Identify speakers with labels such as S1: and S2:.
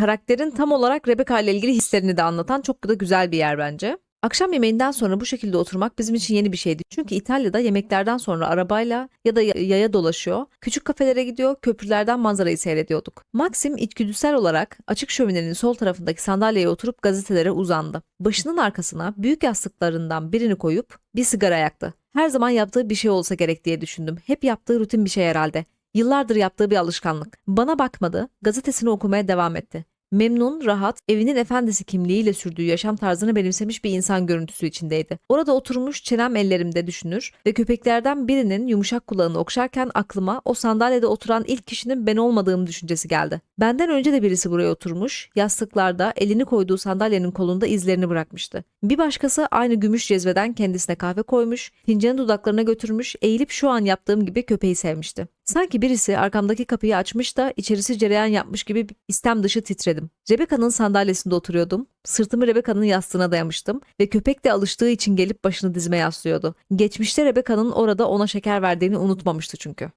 S1: Karakterin tam olarak Rebecca ile ilgili hislerini de anlatan çok da güzel bir yer bence. Akşam yemeğinden sonra bu şekilde oturmak bizim için yeni bir şeydi. Çünkü İtalya'da yemeklerden sonra arabayla ya da ya- yaya dolaşıyor, küçük kafelere gidiyor, köprülerden manzarayı seyrediyorduk. Maxim içgüdüsel olarak açık şöminenin sol tarafındaki sandalyeye oturup gazetelere uzandı. Başının arkasına büyük yastıklarından birini koyup bir sigara yaktı. Her zaman yaptığı bir şey olsa gerek diye düşündüm. Hep yaptığı rutin bir şey herhalde. Yıllardır yaptığı bir alışkanlık. Bana bakmadı, gazetesini okumaya devam etti. Memnun, rahat, evinin efendisi kimliğiyle sürdüğü yaşam tarzını benimsemiş bir insan görüntüsü içindeydi. Orada oturmuş çenem ellerimde düşünür ve köpeklerden birinin yumuşak kulağını okşarken aklıma o sandalyede oturan ilk kişinin ben olmadığım düşüncesi geldi. Benden önce de birisi buraya oturmuş, yastıklarda elini koyduğu sandalyenin kolunda izlerini bırakmıştı. Bir başkası aynı gümüş cezveden kendisine kahve koymuş, fincanı dudaklarına götürmüş, eğilip şu an yaptığım gibi köpeği sevmişti. Sanki birisi arkamdaki kapıyı açmış da içerisi cereyan yapmış gibi istem dışı titredim. Rebecca'nın sandalyesinde oturuyordum. Sırtımı Rebecca'nın yastığına dayamıştım ve köpek de alıştığı için gelip başını dizime yaslıyordu. Geçmişte Rebecca'nın orada ona şeker verdiğini unutmamıştı çünkü.